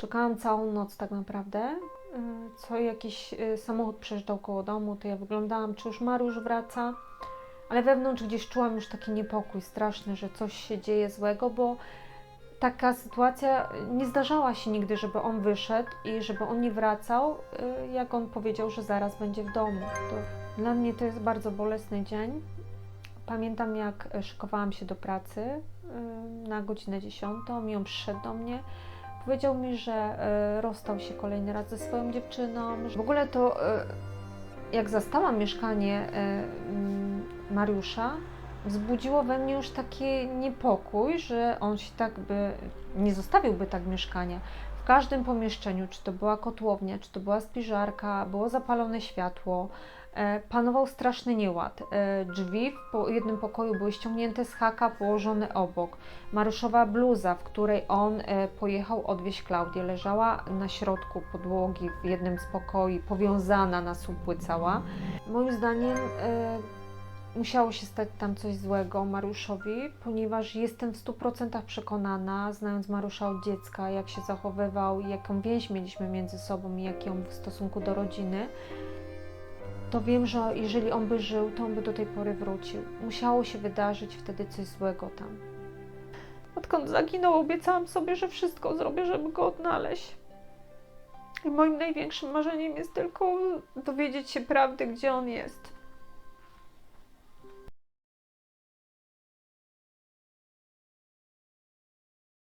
Czekałam całą noc tak naprawdę. Y, Co jakiś y, samochód przejeżdżał koło domu, to ja wyglądałam, czy już Mariusz wraca. Ale wewnątrz gdzieś czułam już taki niepokój straszny, że coś się dzieje złego, bo taka sytuacja nie zdarzała się nigdy, żeby on wyszedł i żeby on nie wracał, y, jak on powiedział, że zaraz będzie w domu. To dla mnie to jest bardzo bolesny dzień. Pamiętam, jak szykowałam się do pracy na godzinę 10 i on przyszedł do mnie. Powiedział mi, że y, rozstał się kolejny raz ze swoją dziewczyną. że W ogóle to, y, jak zastałam mieszkanie mm, Mariusza, wzbudziło we mnie już taki niepokój, że on się tak by nie zostawiłby tak mieszkania. W każdym pomieszczeniu, czy to była kotłownia, czy to była spiżarka, było zapalone światło, e, panował straszny nieład. E, drzwi w jednym pokoju były ściągnięte z haka, położone obok. Mariuszowa bluza, w której on e, pojechał odwieźć Klaudię, leżała na środku podłogi w jednym z pokoi, powiązana na słupły cała. Moim zdaniem musiało się stać tam coś złego Mariuszowi, ponieważ jestem w 100% przekonana, znając Mariusza od dziecka, jak się zachowywał, jaką więź mieliśmy między sobą i jaki on w stosunku do rodziny, to wiem, że jeżeli on by żył, to on by do tej pory wrócił. Musiało się wydarzyć wtedy coś złego tam. Odkąd zaginął, obiecałam sobie, że wszystko zrobię, żeby go odnaleźć. I moim największym marzeniem jest tylko dowiedzieć się prawdy, gdzie on jest.